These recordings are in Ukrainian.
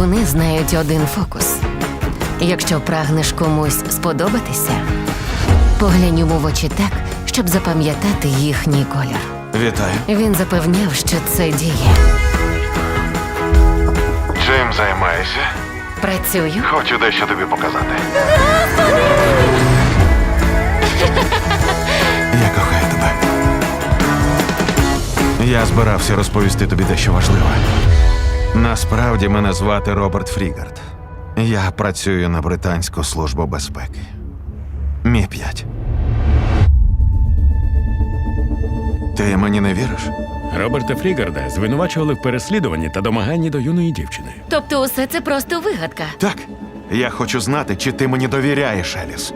Шпигуни знають один фокус. Якщо прагнеш комусь сподобатися, поглянь йому в очі так, щоб запам'ятати їхній колір. Вітаю. Він запевняв, що це діє. Чим займаєшся? Працюю. Хочу дещо тобі показати. Я кохаю тебе. Я збирався розповісти тобі дещо важливе. Насправді мене звати Роберт Фрігард. Я працюю на Британську службу безпеки. Мі 5 Ти мені не віриш? Роберта Фрігарда звинувачували в переслідуванні та домаганні до юної дівчини. Тобто, усе це просто вигадка. Так. Я хочу знати, чи ти мені довіряєш, Еліс.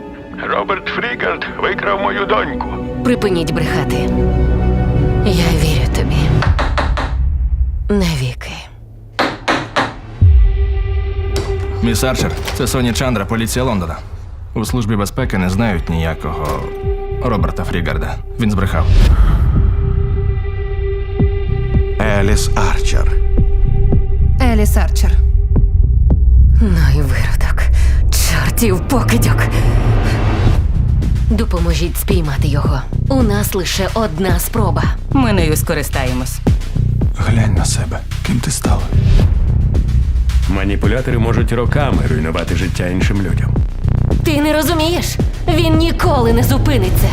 Роберт Фрігард викрав мою доньку. Припиніть брехати. Я вірю тобі. Навіки. Міс Арчер, це Соні Чандра, поліція Лондона. У службі безпеки не знають ніякого Роберта Фрігарда. Він збрехав. Еліс Арчер. Еліс Арчер. Ну і виродок. Чортів покидьок. Допоможіть спіймати його. У нас лише одна спроба. Ми нею скористаємось. Глянь на себе. Ким ти стала? Маніпулятори можуть роками руйнувати життя іншим людям. Ти не розумієш? Він ніколи не зупиниться.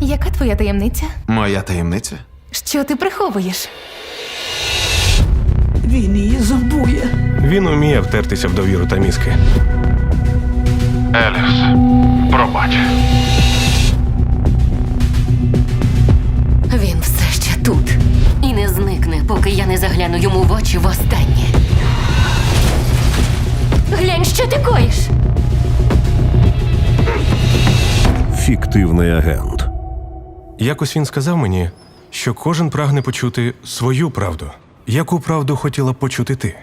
Яка твоя таємниця? Моя таємниця? Що ти приховуєш? Він її зомбує. Він уміє втертися в довіру та мізки. Еліс, пробач. Він все ще тут. І не зникне, поки я не загляну йому в очі востаннє. Глянь, що ти коїш? Фіктивний агент. Якось він сказав мені, що кожен прагне почути свою правду. Яку правду хотіла б почути ти?